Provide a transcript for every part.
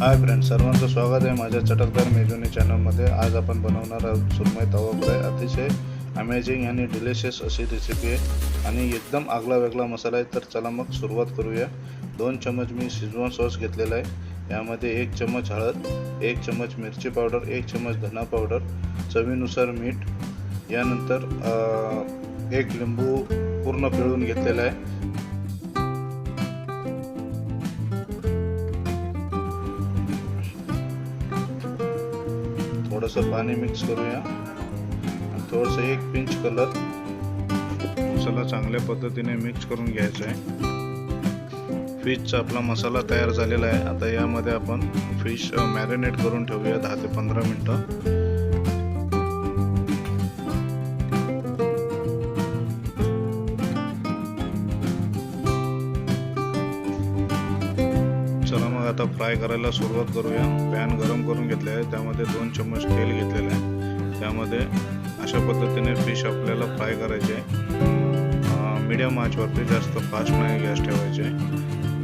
Hi friends सर्वांचं स्वागत आहे माझ्या चटकदार मेजोनी चॅनलमध्ये आज आपण बनवणार आहोत सुरमई तवा फ्राय अतिशय अमेझिंग आणि डिलिशियस अशी रेसिपी आहे. आणि एकदम आगला वेगळा मसाला आहे. तर चला मग सुरुवात करूया. दोन चमच मी शिजवून सॉस घेतलेला आहे. यामध्ये एक चमच हळद एक चमच मिरची पावडर एक चमच धना पावडर चवीनुसार मीठ. यानंतर एक लिंबू पूर्ण पिळून घेतलेला आहे. थोडंसं पाणी मिक्स करूया. आणि थोडंसं एक पिंच कलर मसाला चांगल्या पद्धतीने मिक्स करून घ्यायचा आहे. फिशचा आपला मसाला तयार झालेला आहे. आता यामध्ये आपण फिश मॅरिनेट uh, करून ठेवूया दहा ते पंधरा मिनटं. आता फ्राय करायला सुरुवात करूया. पॅन गरम करून घेतले आहे. त्यामध्ये दोन चम्मच तेल घेतलेलं आहे. त्यामध्ये अशा पद्धतीने फिश आपल्याला फ्राय करायचे आहे. मीडियम आचवरती जास्त फास्ट नाही गॅस ठेवायचे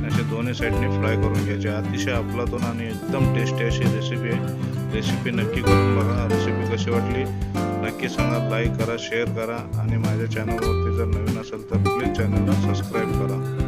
असे दोन्ही साईडने फ्राय करून घ्यायचे अतिशय आपलातून आणि एकदम टेस्टी अशी रेसिपी आहे. रेसिपी नक्की करून बघा. रेसिपी कशी वाटली नक्की सांगा. लाईक करा शेअर करा. आणि माझ्या चॅनलवरती जर नवीन असेल तर प्लीज चॅनलला सबस्क्राईब करा.